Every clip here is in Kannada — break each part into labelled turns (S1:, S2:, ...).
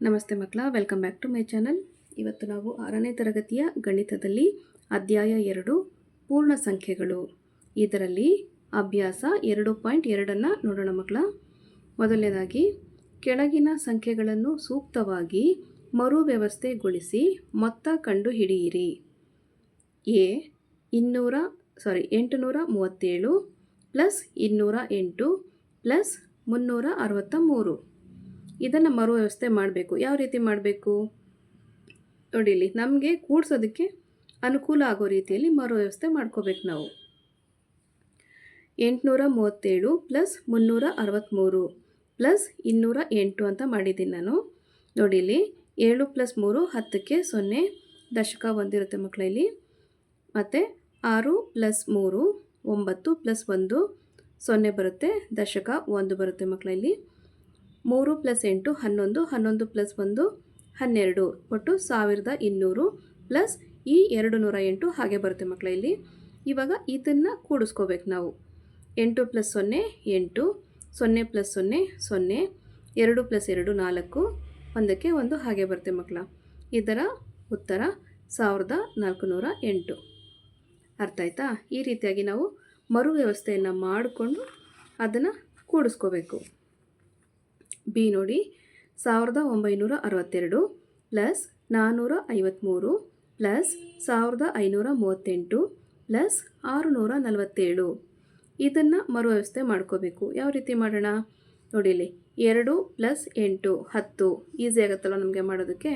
S1: ನಮಸ್ತೆ ಮಕ್ಕಳ welcome back to my channel ಇವತ್ತು ನಾವು ಆರನೇ ತರಗತಿಯ ಗಣಿತದಲ್ಲಿ ಅಧ್ಯಾಯ ಎರಡು, ಪೂರ್ಣ ಸಂಖ್ಯೆಗಳು. ಇದರಲ್ಲಿ ಅಭ್ಯಾಸ ಎರಡು ಪಾಯಿಂಟ್ ಎರಡನ್ನು ನೋಡೋಣ ಮಕ್ಕಳ. ಮೊದಲನೇದಾಗಿ, ಕೆಳಗಿನ ಸಂಖ್ಯೆಗಳನ್ನು ಸೂಕ್ತವಾಗಿ ಮರು ವ್ಯವಸ್ಥೆಗೊಳಿಸಿ ಮೊತ್ತ ಕಂಡು ಹಿಡಿಯಿರಿ ಎ, ಇನ್ನೂರ ಸಾರಿ ಎಂಟುನೂರ ಮೂವತ್ತೇಳು ಪ್ಲಸ್ ಇನ್ನೂರ ಎಂಟು ಪ್ಲಸ್ ಮುನ್ನೂರ ಅರವತ್ತ ಮೂರು. ಇದನ್ನು ಮರು ವ್ಯವಸ್ಥೆ ಮಾಡಬೇಕು. ಯಾವ ರೀತಿ ಮಾಡಬೇಕು? ನೋಡಿಲಿ ನಮಗೆ ಕೂಡ್ಸೋದಕ್ಕೆ ಅನುಕೂಲ ಆಗೋ ರೀತಿಯಲ್ಲಿ ಮರು ವ್ಯವಸ್ಥೆ ಮಾಡ್ಕೋಬೇಕು ನಾವು. ಎಂಟುನೂರ ಮೂವತ್ತೇಳು ಪ್ಲಸ್ ಮುನ್ನೂರ ಅರವತ್ತ್ಮೂರು ಪ್ಲಸ್ ಇನ್ನೂರ ಎಂಟು ಅಂತ ಮಾಡಿದ್ದೀನಿ ನಾನು. ನೋಡಿಲಿ ಏಳು ಪ್ಲಸ್ ಮೂರು ಹತ್ತಕ್ಕೆ ಸೊನ್ನೆ ದಶಕ ಒಂದಿರುತ್ತೆ ಮಕ್ಕಳಲ್ಲಿ ಮತ್ತು ಆರು ಪ್ಲಸ್ ಮೂರು ಒಂಬತ್ತು ಪ್ಲಸ್ ಒಂದು ಸೊನ್ನೆ ಬರುತ್ತೆ ದಶಕ ಒಂದು ಬರುತ್ತೆ ಮಕ್ಕಳಲ್ಲಿ ಮೂರು ಪ್ಲಸ್ ಎಂಟು ಹನ್ನೊಂದು ಹನ್ನೊಂದು ಪ್ಲಸ್ ಒಂದು ಹನ್ನೆರಡು. ಒಟ್ಟು ಸಾವಿರದ ಇನ್ನೂರು ಪ್ಲಸ್ ಈ ಎರಡು ನೂರ ಎಂಟು ಹಾಗೆ ಬರುತ್ತೆ ಮಕ್ಕಳ ಇಲ್ಲಿ. ಇವಾಗ ಇದನ್ನು ಕೂಡಿಸ್ಕೋಬೇಕು ನಾವು. ಎಂಟು ಪ್ಲಸ್ ಸೊನ್ನೆ, ಎಂಟು. ಸೊನ್ನೆ ಪ್ಲಸ್ ಸೊನ್ನೆ ಸೊನ್ನೆ. ಎರಡು ಪ್ಲಸ್ ಎರಡು, ನಾಲ್ಕು. ಒಂದಕ್ಕೆ ಒಂದು ಹಾಗೆ ಬರುತ್ತೆ ಮಕ್ಕಳ. ಇದರ ಉತ್ತರ ಸಾವಿರದ ನಾಲ್ಕುನೂರ ಎಂಟು. ಅರ್ಥ ಆಯ್ತಾ? ಈ ರೀತಿಯಾಗಿ ನಾವು ಮರು ವ್ಯವಸ್ಥೆಯನ್ನು ಮಾಡಿಕೊಂಡು ಅದನ್ನು ಕೂಡಿಸ್ಕೋಬೇಕು. ಬಿ ನೋಡಿ. ಸಾವಿರದ ಒಂಬೈನೂರ ಅರವತ್ತೆರಡು ಪ್ಲಸ್ ನಾನ್ನೂರ ಐವತ್ತ್ಮೂರು ಪ್ಲಸ್ ಸಾವಿರದ ಐನೂರ ಮೂವತ್ತೆಂಟು ಪ್ಲಸ್ ಆರುನೂರ ನಲವತ್ತೇಳು. ಇದನ್ನು ಮರು ವ್ಯವಸ್ಥೆ ಮಾಡ್ಕೋಬೇಕು. ಯಾವ ರೀತಿ ಮಾಡೋಣ? ನೋಡಿಲಿ ಎರಡು ಪ್ಲಸ್ ಎಂಟು, ಹತ್ತು. ಈಸಿ ಆಗುತ್ತಲ್ಲ ನಮಗೆ ಮಾಡೋದಕ್ಕೆ?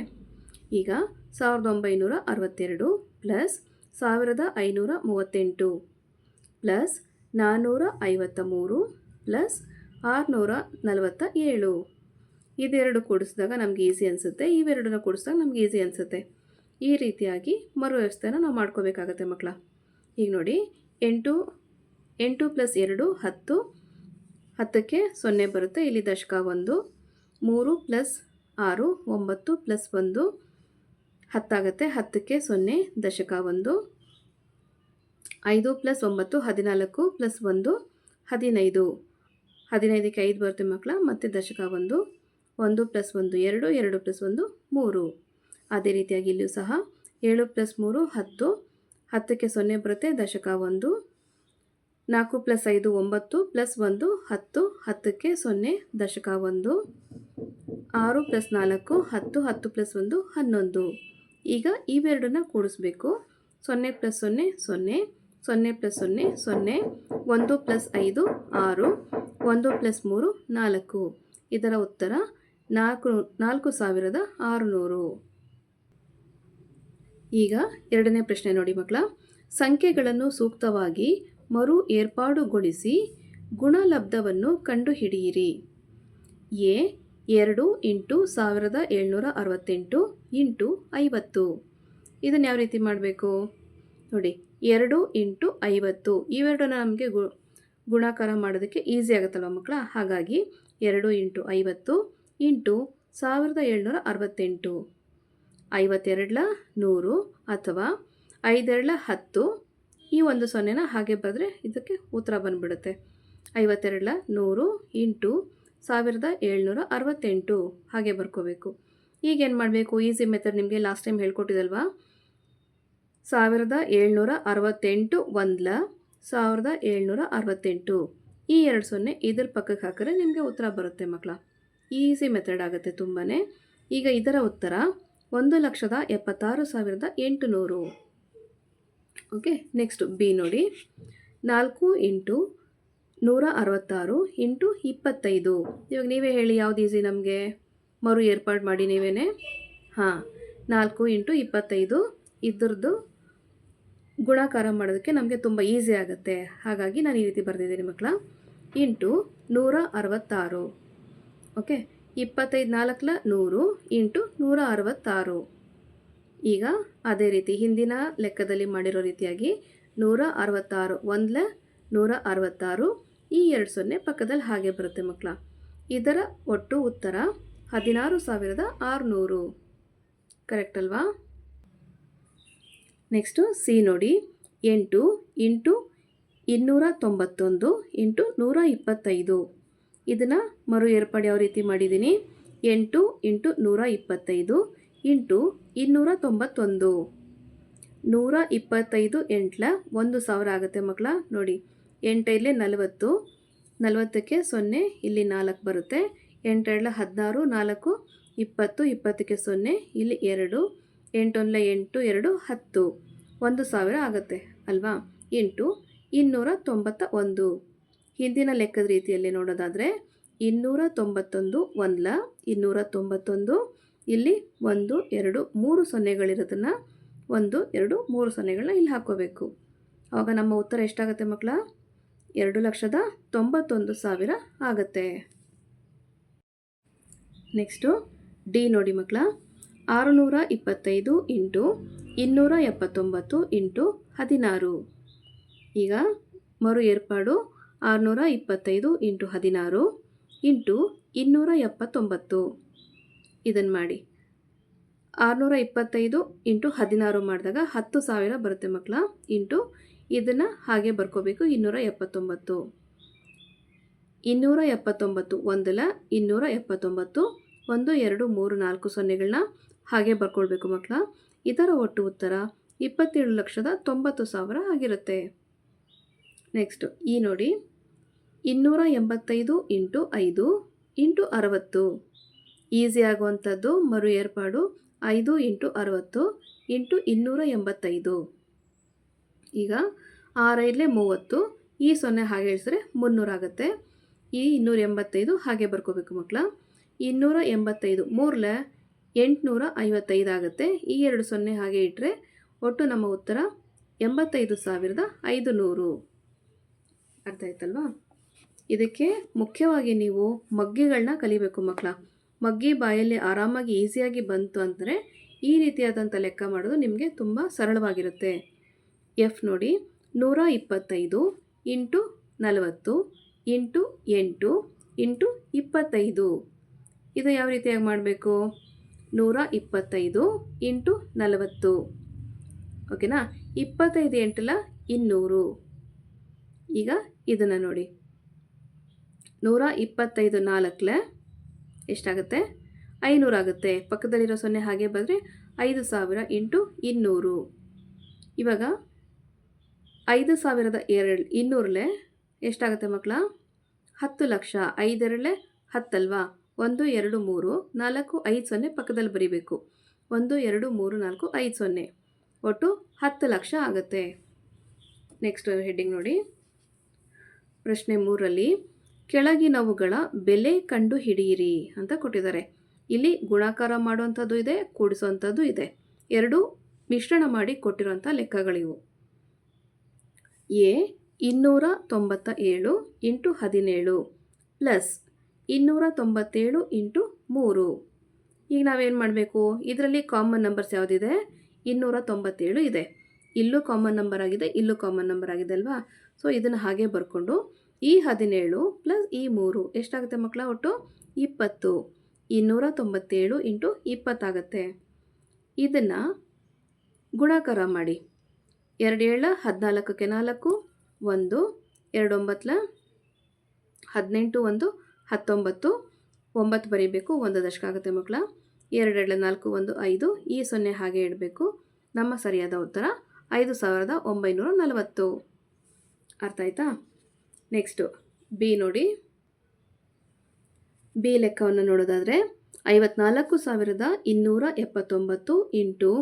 S1: ಈಗ ಸಾವಿರದ ಒಂಬೈನೂರ ಅರವತ್ತೆರಡು ಪ್ಲಸ್ ಸಾವಿರದ ಐನೂರ ಮೂವತ್ತೆಂಟು ಪ್ಲಸ್ ನಾನ್ನೂರ ಐವತ್ತ ಮೂರು ಪ್ಲಸ್ ಆರುನೂರ ನಲವತ್ತ ಏಳು ಇದೆರಡು ಕೂಡಿಸಿದಾಗ ನಮ್ಗೆ ಈಸಿ ಅನಿಸುತ್ತೆ. ಇವೆರಡನ್ನ ಕೂಡಿಸಿದಾಗ ನಮ್ಗೆ ಈಸಿ ಅನಿಸುತ್ತೆ. ಈ ರೀತಿಯಾಗಿ ಮರು ವ್ಯವಸ್ಥೆನ ನಾವು ಮಾಡ್ಕೋಬೇಕಾಗತ್ತೆ ಮಕ್ಕಳ ಈಗ ನೋಡಿ, ಎಂಟು ಎಂಟು ಪ್ಲಸ್ ಎರಡು, ಹತ್ತು. ಹತ್ತಕ್ಕೆ ಸೊನ್ನೆ ಬರುತ್ತೆ. ಇಲ್ಲಿ ದಶಕ ಒಂದು. ಮೂರು ಪ್ಲಸ್ ಆರು, ಒಂಬತ್ತು ಪ್ಲಸ್ ಒಂದು. ಹತ್ತಾಗತ್ತೆ. ಹತ್ತಕ್ಕೆ ಸೊನ್ನೆ, ದಶಕ ಒಂದು. ಐದು ಪ್ಲಸ್ ಒಂಬತ್ತು, ಹದಿನಾಲ್ಕು ಪ್ಲಸ್ ಒಂದು, ಹದಿನೈದು. ಹದಿನೈದಕ್ಕೆ ಐದು ಬರುತ್ತೆ ಮಕ್ಕಳ. ಮತ್ತು ದಶಕ ಒಂದು ಒಂದು ಪ್ಲಸ್ ಒಂದು ಎರಡು ಎರಡು ಪ್ಲಸ್ ಒಂದು ಮೂರು. ಅದೇ ರೀತಿಯಾಗಿ ಇಲ್ಲಿಯೂ ಸಹ ಏಳು ಪ್ಲಸ್ ಮೂರು ಹತ್ತು, ಹತ್ತಕ್ಕೆ ಸೊನ್ನೆ ಬರುತ್ತೆ, ದಶಕ ಒಂದು. ನಾಲ್ಕು ಪ್ಲಸ್ ಐದು ಒಂಬತ್ತು, ಪ್ಲಸ್ ಒಂದು ಹತ್ತು, ಹತ್ತಕ್ಕೆ ಸೊನ್ನೆ, ದಶಕ ಒಂದು. ಆರು ಪ್ಲಸ್ ನಾಲ್ಕು ಹತ್ತು ಹತ್ತು ಪ್ಲಸ್ ಒಂದು ಹನ್ನೊಂದು. ಈಗ ಇವೆರಡನ್ನ ಕೂಡಿಸ್ಬೇಕು. ಸೊನ್ನೆ ಪ್ಲಸ್ ಸೊನ್ನೆ ಸೊನ್ನೆ ಸೊನ್ನೆ ಪ್ಲಸ್ ಸೊನ್ನೆ ಸೊನ್ನೆ, ಒಂದು ಪ್ಲಸ್ ಐದು ಆರು. ಒಂದು ಪ್ಲಸ್ ಮೂರು ನಾಲ್ಕು. ಇದರ ಉತ್ತರ ನಾಲ್ಕು ನಾಲ್ಕು ಸಾವಿರದ ಆರುನೂರು. ಈಗ ಎರಡನೇ ಪ್ರಶ್ನೆ ನೋಡಿ ಮಕ್ಕಳ. ಸಂಖ್ಯೆಗಳನ್ನು ಸೂಕ್ತವಾಗಿ ಮರು ಏರ್ಪಾಡುಗೊಳಿಸಿ ಗುಣಲಬ್ಧವನ್ನು ಕಂಡುಹಿಡಿಯಿರಿ. ಎ, ಎರಡು ಇಂಟು ಸಾವಿರದ ಏಳ್ನೂರ ಅರವತ್ತೆಂಟು ಇಂಟು ಐವತ್ತು. ಇದನ್ನು ಯಾವ ರೀತಿ ಮಾಡಬೇಕು? ನೋಡಿ, ಎರಡು ಇಂಟು ಐವತ್ತು. ಇವೆರಡನ್ನು ನಮಗೆ ಗು ಗುಣಾಕಾರ ಮಾಡೋದಕ್ಕೆ ಈಸಿ ಆಗುತ್ತಲ್ವ ಮಕ್ಕಳ? ಹಾಗಾಗಿ ಎರಡು ಇಂಟು ಐವತ್ತು ಇಂಟು ಸಾವಿರದ ಏಳ್ನೂರ ಅರವತ್ತೆಂಟು. ಐವತ್ತೆರಡಲ ನೂರು ಅಥವಾ ಐದೆರಡಲ ಹತ್ತು ಈ ಒಂದು ಸೊನ್ನೆನ ಹಾಗೆ ಬರೆದ್ರೆ ಇದಕ್ಕೆ ಉತ್ತರ ಬಂದುಬಿಡುತ್ತೆ. ಐವತ್ತೆರಡಲ ನೂರು ಇಂಟು ಸಾವಿರದ ಏಳ್ನೂರ ಅರವತ್ತೆಂಟು ಹಾಗೆ ಬರ್ಕೋಬೇಕು. ಈಗೇನು ಮಾಡಬೇಕು? ಈಸಿ ಮೆಥಡ್ ನಿಮಗೆ ಲಾಸ್ಟ್ ಟೈಮ್ ಹೇಳ್ಕೊಟ್ಟಿದಲ್ವಾ? ಸಾವಿರದ ಏಳ್ನೂರ ಅರವತ್ತೆಂಟು ಒಂದ್ಲ ಸಾವಿರದ ಏಳ್ನೂರ ಅರವತ್ತೆಂಟು. ಈ ಎರಡು ಸೊನ್ನೆ ಇದ್ರ ಪಕ್ಕಕ್ಕೆ ಹಾಕಿದ್ರೆ ನಿಮಗೆ ಉತ್ತರ ಬರುತ್ತೆ ಮಕ್ಕಳ ಈಸಿ ಮೆಥಡ್ ಆಗುತ್ತೆ ತುಂಬಾ ಈಗ ಇದರ ಉತ್ತರ ಒಂದು ಲಕ್ಷದ ಎಪ್ಪತ್ತಾರು ಸಾವಿರದ ಎಂಟುನೂರು. ಓಕೆ, ನೆಕ್ಸ್ಟ್ ಬಿ ನೋಡಿ. ನಾಲ್ಕು ಇಂಟು ನೂರ ಅರವತ್ತಾರು ಇಂಟು ಇಪ್ಪತ್ತೈದು. ಇವಾಗ ನೀವೇ ಹೇಳಿ ಯಾವ್ದು ಈಸಿ ನಮಗೆ? ಮರು ಏರ್ಪಾಡು ಮಾಡಿ ನೀವೇ ಹಾಂ, ನಾಲ್ಕು ಇಂಟು ಇಪ್ಪತ್ತೈದು, ಇದ್ರದ್ದು ಗುಣಾಕಾರ ಮಾಡೋದಕ್ಕೆ ನಮಗೆ ತುಂಬ ಈಸಿ ಆಗುತ್ತೆ. ಹಾಗಾಗಿ ನಾನು ಈ ರೀತಿ ಬರೆದಿದ್ದೀನಿ ಮಕ್ಕಳ. ಇಂಟು ನೂರ ಅರವತ್ತಾರು. ಓಕೆ ಇಪ್ಪತ್ತೈದು ನಾಲ್ಕಲ ನೂರು ಇಂಟು ನೂರ ಅರವತ್ತಾರು. ಈಗ ಅದೇ ರೀತಿ ಹಿಂದಿನ ಲೆಕ್ಕದಲ್ಲಿ ಮಾಡಿರೋ ರೀತಿಯಾಗಿ ನೂರ ಅರವತ್ತಾರು ಒಂದಲ ನೂರ ಅರವತ್ತಾರು, ಈ ಎರಡು ಸೊನ್ನೆ ಪಕ್ಕದಲ್ಲಿ ಹಾಗೆ ಬರುತ್ತೆ ಮಕ್ಕಳ. ಇದರ ಒಟ್ಟು ಉತ್ತರ ಹದಿನಾರು ಸಾವಿರದ ಆರುನೂರು. ಕರೆಕ್ಟ್ ಅಲ್ವಾ? ನೆಕ್ಸ್ಟು ಸಿ ನೋಡಿ. ಎಂಟು ಇಂಟು ಇನ್ನೂರ ತೊಂಬತ್ತೊಂದು ಇಂಟು ನೂರ ಇಪ್ಪತ್ತೈದು. ಇದನ್ನು ಮರು ಏರ್ಪಡೆ ಯಾವ ರೀತಿ ಮಾಡಿದ್ದೀನಿ ಎಂಟು ಇಂಟು ನೂರ ಇಪ್ಪತ್ತೈದು ಇಂಟು ಇನ್ನೂರ ತೊಂಬತ್ತೊಂದು. ನೂರ ಇಪ್ಪತ್ತೈದು ಎಂಟ್ಲ ಒಂದು ಸಾವಿರ ಆಗುತ್ತೆ ಮಕ್ಕಳ ನೋಡಿ. ಎಂಟೈಲೆ ನಲವತ್ತು, ನಲವತ್ತಕ್ಕೆ ಸೊನ್ನೆ, ಇಲ್ಲಿ ನಾಲ್ಕು ಬರುತ್ತೆ. ಎಂಟೆರಡ್ಲ ಹದಿನಾರು, ನಾಲ್ಕು, ಇಪ್ಪತ್ತು, ಇಪ್ಪತ್ತಕ್ಕೆ ಸೊನ್ನೆ, ಇಲ್ಲಿ ಎರಡು. ಎಂಟೊಂದಲ ಎಂಟು ಎರಡು ಹತ್ತು. ಒಂದು ಸಾವಿರ ಆಗುತ್ತೆ, ಅಲ್ವಾ? ಇಂಟು ಇನ್ನೂರ ತೊಂಬತ್ತ ಒಂದು ಹಿಂದಿನ ಲೆಕ್ಕದ ರೀತಿಯಲ್ಲಿ ನೋಡೋದಾದರೆ, ಇನ್ನೂರ ತೊಂಬತ್ತೊಂದು ಒಂದ್ಲ, ಇನ್ನೂರ ತೊಂಬತ್ತೊಂದು, ಇಲ್ಲಿ ಒಂದು, ಎರಡು, ಮೂರು ಸೊನ್ನೆಗಳಿರೋದನ್ನು ಒಂದು, ಎರಡು, ಮೂರು ಸೊನ್ನೆಗಳನ್ನ ಇಲ್ಲಿ ಹಾಕ್ಕೋಬೇಕು ಆವಾಗ ನಮ್ಮ ಉತ್ತರ ಎಷ್ಟಾಗುತ್ತೆ ಮಕ್ಕಳ ಎರಡು ಲಕ್ಷದ ತೊಂಬತ್ತೊಂದು ಸಾವಿರ ಆಗುತ್ತೆ. ನೆಕ್ಸ್ಟು, ಡಿ ನೋಡಿ ಮಕ್ಕಳ ಆರುನೂರ ಇಪ್ಪತ್ತೈದು ಇಂಟು ಇನ್ನೂರ ಎಪ್ಪತ್ತೊಂಬತ್ತು ಇಂಟು ಹದಿನಾರು. ಈಗ ಮರು ಏರ್ಪಾಡು ಆರುನೂರ ಇಪ್ಪತ್ತೈದು ಇಂಟು ಹದಿನಾರು ಇಂಟು ಇನ್ನೂರ ಎಪ್ಪತ್ತೊಂಬತ್ತು. ಇದನ್ನು ಮಾಡಿ. ಆರುನೂರ ಇಪ್ಪತ್ತೈದು ಇಂಟು ಹದಿನಾರು ಮಾಡಿದಾಗ ಹತ್ತು ಸಾವಿರ ಬರುತ್ತೆ ಮಕ್ಕಳ ಇಂಟು ಇದನ್ನು ಹಾಗೆ ಬರ್ಕೋಬೇಕು ಇನ್ನೂರ ಎಪ್ಪತ್ತೊಂಬತ್ತು. ಇನ್ನೂರ ಎಪ್ಪತ್ತೊಂಬತ್ತು ಒಂದಲ ಇನ್ನೂರ ಎಪ್ಪತ್ತೊಂಬತ್ತು ಒಂದು ಎರಡು ಮೂರು ನಾಲ್ಕು ಸೊನ್ನೆಗಳನ್ನ ಹಾಗೆ ಬರ್ಕೊಳ್ಬೇಕು ಮಕ್ಕಳ ಇದರ ಒಟ್ಟು ಉತ್ತರ ಇಪ್ಪತ್ತೇಳು ಲಕ್ಷದ ತೊಂಬತ್ತು ಸಾವಿರ ಆಗಿರುತ್ತೆ. ನೆಕ್ಸ್ಟು ಈ ನೋಡಿ. ಇನ್ನೂರ ಎಂಬತ್ತೈದು ಇಂಟು ಐದು ಇಂಟು ಅರವತ್ತು. ಈಸಿ ಆಗುವಂಥದ್ದು ಮರು ಏರ್ಪಾಡು ಐದು ಇಂಟು ಅರವತ್ತು ಇಂಟು ಇನ್ನೂರ ಎಂಬತ್ತೈದು. ಈಗ ಆರೈದಲೇ ಮೂವತ್ತು. ಈ ಸೊನ್ನೆ ಹಾಗೆ ಇಳಿಸಿದ್ರೆ ಮುನ್ನೂರಾಗುತ್ತೆ ಈ ಇನ್ನೂರ ಎಂಬತ್ತೈದು ಹಾಗೆ ಬರ್ಕೋಬೇಕು ಮಕ್ಕಳ ಇನ್ನೂರ ಎಂಬತ್ತೈದು ಮೂರಲೆ ಎಂಟುನೂರ ಐವತ್ತೈದು ಆಗುತ್ತೆ. ಈ ಎರಡು ಸೊನ್ನೆ ಹಾಗೆ ಇಟ್ಟರೆ ಒಟ್ಟು ನಮ್ಮ ಉತ್ತರ ಎಂಬತ್ತೈದು ಸಾವಿರದ ಐದು ನೂರು ಅರ್ಥ ಆಯ್ತಲ್ವಾ? ಇದಕ್ಕೆ ಮುಖ್ಯವಾಗಿ ನೀವು ಮಗ್ಗಿಗಳನ್ನ ಕಲಿಬೇಕು ಮಕ್ಕಳ. ಮಗ್ಗಿ ಬಾಯಲ್ಲಿ ಆರಾಮಾಗಿ ಈಸಿಯಾಗಿ ಬಂತು ಅಂದರೆ ಈ ರೀತಿಯಾದಂಥ ಲೆಕ್ಕ ಮಾಡೋದು ನಿಮಗೆ ತುಂಬ ಸರಳವಾಗಿರುತ್ತೆ. ಎಫ್ ನೋಡಿ, ನೂರ ಇಪ್ಪತ್ತೈದು ಇಂಟು ನಲವತ್ತು ಇಂಟು ಎಂಟು ಇಂಟು ಇಪ್ಪತ್ತೈದು. ಇದು ಯಾವ ರೀತಿಯಾಗಿ ಮಾಡಬೇಕು? ನೂರ ಇಪ್ಪತ್ತೈದು ಇಂಟು ನಲವತ್ತು. ಓಕೆನಾ? ಇಪ್ಪತ್ತೈದು ಎಂಟಲ್ಲ ಇನ್ನೂರು. ಈಗ ಇದನ್ನು ನೋಡಿ. ನೂರ ಇಪ್ಪತ್ತೈದು ನಾಲ್ಕಲೆ ಎಷ್ಟಾಗುತ್ತೆ? ಐನೂರಾಗುತ್ತೆ ಪಕ್ಕದಲ್ಲಿರೋ ಸೊನ್ನೆ ಹಾಗೆ ಬಂದರೆ ಐದು ಸಾವಿರ ಇಂಟು ಇನ್ನೂರು. ಇವಾಗ ಐದು ಸಾವಿರದ ಎರಡು ಇನ್ನೂರಲೆ ಎಷ್ಟಾಗುತ್ತೆ ಮಕ್ಕಳ ಹತ್ತು ಲಕ್ಷ. ಐದರಲ್ಲೇ ಹತ್ತಲ್ವಾ? ಒಂದು, ಎರಡು, ಮೂರು, ನಾಲ್ಕು, ಐದು, ಸೊನ್ನೆ ಪಕ್ಕದಲ್ಲಿ ಬರೀಬೇಕು. ಒಂದು, ಎರಡು, ಮೂರು, ನಾಲ್ಕು, ಐದು, ಸೊನ್ನೆ. ಒಟ್ಟು ಹತ್ತು ಲಕ್ಷ ಆಗುತ್ತೆ. ನೆಕ್ಸ್ಟ್ ಹೆಡ್ಡಿಂಗ್ ನೋಡಿ. ಪ್ರಶ್ನೆ ಮೂರರಲ್ಲಿ ಕೆಳಗಿನವುಗಳ ಬೆಲೆ ಕಂಡು ಹಿಡಿಯಿರಿ ಅಂತ ಕೊಟ್ಟಿದ್ದಾರೆ. ಇಲ್ಲಿ ಗುಣಾಕಾರ ಮಾಡುವಂಥದ್ದು ಇದೆ, ಕೂಡಿಸುವಂಥದ್ದು ಇದೆ. ಎರಡು, ಮಿಶ್ರಣ ಮಾಡಿ ಕೊಟ್ಟಿರುವಂಥ ಲೆಕ್ಕಗಳಿವು. ಎ, ಇನ್ನೂರ ತೊಂಬತ್ತ ಏಳು, ಇಂಟು ಹದಿನೇಳು, ಪ್ಲಸ್ ಇನ್ನೂರ ತೊಂಬತ್ತೇಳು ಇಂಟು ಮೂರು. ಈಗ ನಾವೇನು ಮಾಡಬೇಕು? ಇದರಲ್ಲಿ ಕಾಮನ್ ನಂಬರ್ಸ್ ಯಾವುದಿದೆ? ಇನ್ನೂರ ತೊಂಬತ್ತೇಳು ಇದೆ. ಇಲ್ಲೂ ಕಾಮನ್ ನಂಬರ್ ಆಗಿದೆ, ಇಲ್ಲೂ ಕಾಮನ್ ನಂಬರ್ ಆಗಿದೆ ಅಲ್ವಾ? ಸೊ ಇದನ್ನು ಹಾಗೆ ಬರ್ಕೊಂಡು ಈ ಹದಿನೇಳು ಪ್ಲಸ್ ಈ ಮೂರು, ಎಷ್ಟಾಗುತ್ತೆ ಮಕ್ಕಳ ಒಟ್ಟು? ಇಪ್ಪತ್ತು. ಇನ್ನೂರ ತೊಂಬತ್ತೇಳು ಇಂಟು ಇಪ್ಪತ್ತಾಗತ್ತೆ. ಇದನ್ನು ಗುಣಾಕಾರ ಮಾಡಿ. ಎರಡು ಏಳ ಹದಿನಾಲ್ಕಕ್ಕೆ ನಾಲ್ಕು, ಒಂದು ಎರಡೊಂಬತ್ತಲ ಹದಿನೆಂಟು, ಒಂದು ಹತ್ತೊಂಬತ್ತು, ಒಂಬತ್ತು ಬರೀಬೇಕು, ಒಂದು ದಶಕ ಆಗುತ್ತೆ ಮಕ್ಕಳ. ಎರಡೆರಡು ನಾಲ್ಕು, ಒಂದು ಐದು, ಈ ಸೊನ್ನೆ ಹಾಗೆ ಇಡಬೇಕು. ನಮ್ಮ ಸರಿಯಾದ ಉತ್ತರ, ಐದು ಸಾವಿರದ ಒಂಬೈನೂರ ನಲವತ್ತು. ಅರ್ಥ ಆಯ್ತಾ? ನೆಕ್ಸ್ಟು ಬಿ ನೋಡಿ. ಬಿ ಲೆಕ್ಕವನ್ನು ನೋಡೋದಾದರೆ, ಐವತ್ನಾಲ್ಕು ಸಾವಿರದ ಇನ್ನೂರ ಎಪ್ಪತ್ತೊಂಬತ್ತು ಇಂಟು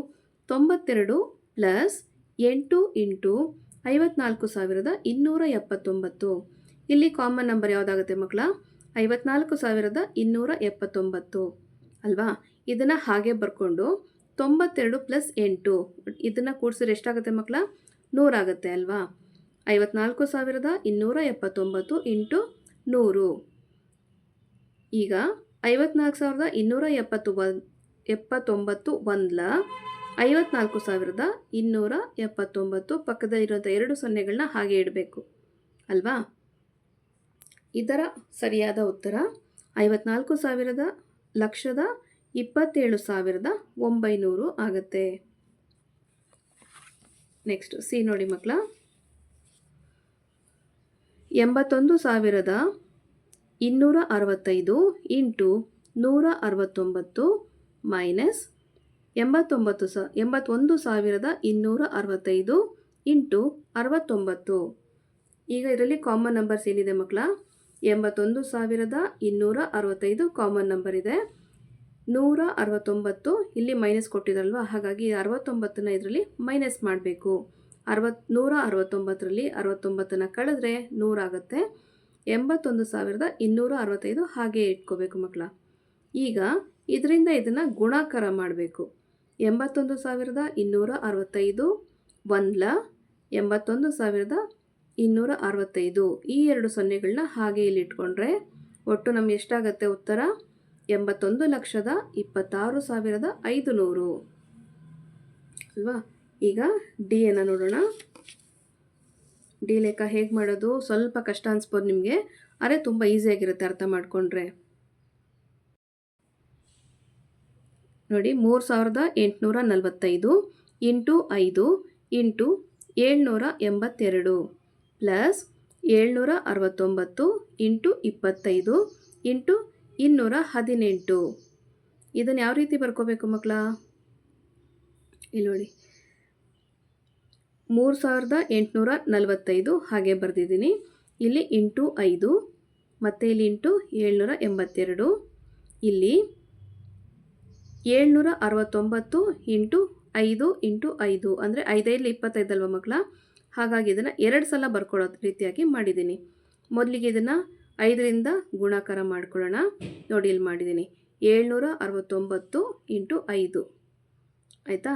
S1: ತೊಂಬತ್ತೆರಡು ಪ್ಲಸ್ ಎಂಟು ಇಂಟು ಐವತ್ನಾಲ್ಕು ಸಾವಿರದ ಇನ್ನೂರ ಎಪ್ಪತ್ತೊಂಬತ್ತು. ಇಲ್ಲಿ ಕಾಮನ್ ನಂಬರ್ ಯಾವುದಾಗುತ್ತೆ ಮಕ್ಕಳ? ಐವತ್ನಾಲ್ಕು ಸಾವಿರದ ಇನ್ನೂರ ಎಪ್ಪತ್ತೊಂಬತ್ತು. ಅಲ್ವಾ? ಇದನ್ನು ಹಾಗೆ ಬರ್ಕೊಂಡು ತೊಂಬತ್ತೆರಡು ಪ್ಲಸ್ ಎಂಟು. ಇದನ್ನು ಕೂಡಿಸಿದ್ರೆ ಎಷ್ಟಾಗುತ್ತೆ ಮಕ್ಕಳ ನೂರಾಗುತ್ತೆ ಅಲ್ವಾ? ಐವತ್ನಾಲ್ಕು ಸಾವಿರದ ಇನ್ನೂರ ಎಪ್ಪತ್ತೊಂಬತ್ತು ಇಂಟು ನೂರು. ಈಗ ಐವತ್ನಾಲ್ಕು ಸಾವಿರದ ಇನ್ನೂರ ಎಪ್ಪತ್ತು ಒನ್ ಎಪ್ಪತ್ತೊಂಬತ್ತು ಒಂದ್ಲ ಐವತ್ನಾಲ್ಕು ಸಾವಿರದ ಇನ್ನೂರ ಎಪ್ಪತ್ತೊಂಬತ್ತು ಪಕ್ಕದಲ್ಲಿರುವಂಥ ಎರಡು ಸೊನ್ನೆಗಳನ್ನ ಹಾಗೆ ಇಡಬೇಕು. ಅಲ್ವಾ? ಇದರ ಸರಿಯಾದ ಉತ್ತರ. ಐವತ್ನಾಲ್ಕು ಸಾವಿರದ ಲಕ್ಷದ ಇಪ್ಪತ್ತೇಳು ಸಾವಿರದ ಒಂಬೈನೂರು ಆಗುತ್ತೆ. ನೆಕ್ಸ್ಟ್ ಸಿ ನೋಡಿ ಮಕ್ಕಳ ಎಂಬತ್ತೊಂದು ಸಾವಿರದ ಇನ್ನೂರ ಅರವತ್ತೈದು ಇಂಟು ನೂರ ಅರವತ್ತೊಂಬತ್ತು ಮೈನಸ್ ಎಂಬತ್ತೊಂಬತ್ತು ಸ, ಎಂಬತ್ತೊಂದು ಸಾವಿರದ ಇನ್ನೂರ ಅರವತ್ತೈದು ಇಂಟು ಅರವತ್ತೊಂಬತ್ತು. ಈಗ ಇದರಲ್ಲಿ ಕಾಮನ್ ನಂಬರ್ಸ್ ಏನಿದೆ ಮಕ್ಕಳ ಎಂಬತ್ತೊಂದು ಸಾವಿರದ ಇನ್ನೂರ ಅರವತ್ತೈದು ಕಾಮನ್ ನಂಬರ್ ಇದೆ. ನೂರ ಅರವತ್ತೊಂಬತ್ತು ಇಲ್ಲಿ ಮೈನಸ್ ಕೊಟ್ಟಿದ್ರಲ್ವ? ಹಾಗಾಗಿ ಅರವತ್ತೊಂಬತ್ತನ್ನ ಇದರಲ್ಲಿ ಮೈನಸ್ ಮಾಡಬೇಕು. ಅರವತ್, ನೂರ ಅರವತ್ತೊಂಬತ್ತರಲ್ಲಿ ಅರವತ್ತೊಂಬತ್ತನ್ನು ಕಳೆದ್ರೆ ನೂರಾಗುತ್ತೆ ಎಂಬತ್ತೊಂದು ಸಾವಿರದ ಇನ್ನೂರ ಅರವತ್ತೈದು ಹಾಗೆ ಇಟ್ಕೋಬೇಕು ಮಕ್ಕಳ ಈಗ ಇದರಿಂದ ಇದನ್ನು ಗುಣಾಕಾರ ಮಾಡಬೇಕು. ಎಂಬತ್ತೊಂದು ಸಾವಿರದ ಇನ್ನೂರ ಅರವತ್ತೈದು ಒಂದ್ಲ, ಎಂಬತ್ತೊಂದು ಸಾವಿರದ ಇನ್ನೂರ ಅರವತ್ತೈದು ಈ ಎರಡು ಸೊನ್ನೆಗಳನ್ನ ಹಾಗೆ ಇಲ್ಲಿ ಇಟ್ಕೊಂಡ್ರೆ ಒಟ್ಟು ನಮ್ಗೆ ಎಷ್ಟಾಗತ್ತೆ ಉತ್ತರ? ಎಂಬತ್ತೊಂದು ಲಕ್ಷದ ಇಪ್ಪತ್ತಾರು ಸಾವಿರದ ಐದು ನೂರು ಅಲ್ವಾ? ಈಗ ಡಿ ಅನ್ನು ನೋಡೋಣ. ಡಿ ಲೆಕ್ಕ ಹೇಗೆ ಮಾಡೋದು? ಸ್ವಲ್ಪ ಕಷ್ಟ ಅನಿಸ್ಬೋದು ನಿಮಗೆ. ಅರೆ ತುಂಬ ಈಸಿಯಾಗಿರುತ್ತೆ ಅರ್ಥ ಮಾಡಿಕೊಂಡ್ರೆ. ನೋಡಿ, ಮೂರು ಸಾವಿರದ ಎಂಟುನೂರ ನಲವತ್ತೈದು ಇಂಟು ಐದು ಇಂಟು ಏಳ್ನೂರ ಎಂಬತ್ತೆರಡು. ಪ್ಲಸ್ ಏಳ್ನೂರ ಅರವತ್ತೊಂಬತ್ತು ಇಂಟು ಇಪ್ಪತ್ತೈದು ಇಂಟು ಇನ್ನೂರ ಹದಿನೆಂಟು. ಇದನ್ನು ಯಾವ ರೀತಿ ಬರ್ಕೋಬೇಕು ಮಕ್ಕಳ? ಇಲ್ಲಿ ನೋಡಿ. ಮೂರು ಸಾವಿರದ ಎಂಟುನೂರ ನಲವತ್ತೈದು ಹಾಗೆ ಬರೆದಿದ್ದೀನಿ. ಇಲ್ಲಿ ಇಂಟು ಐದು, ಮತ್ತು ಇಲ್ಲಿ ಇಂಟು ಏಳ್ನೂರ ಎಂಬತ್ತೆರಡು. ಇಲ್ಲಿ ಏಳ್ನೂರ ಅರವತ್ತೊಂಬತ್ತು ಇಂಟು ಐದು ಇಂಟು ಐದು, ಅಂದರೆ ಐದೈದು ಇಪ್ಪತ್ತೈದಲ್ವ ಮಕ್ಕಳ? ಹಾಗಾಗಿ ಇದನ್ನು ಎರಡು ಸಲ ಬರ್ಕೊಳ್ಳೋ ರೀತಿಯಾಗಿ ಮಾಡಿದ್ದೀನಿ. ಮೊದಲಿಗೆ ಇದನ್ನು ಐದರಿಂದ ಗುಣಾಕಾರ ಮಾಡ್ಕೊಳ್ಳೋಣ. ನೋಡಿ, ಇಲ್ಲಿ ಮಾಡಿದ್ದೀನಿ. ಏಳ್ನೂರ ಅರವತ್ತೊಂಬತ್ತು ಇಂಟು ಐದು. ಆಯಿತಾ?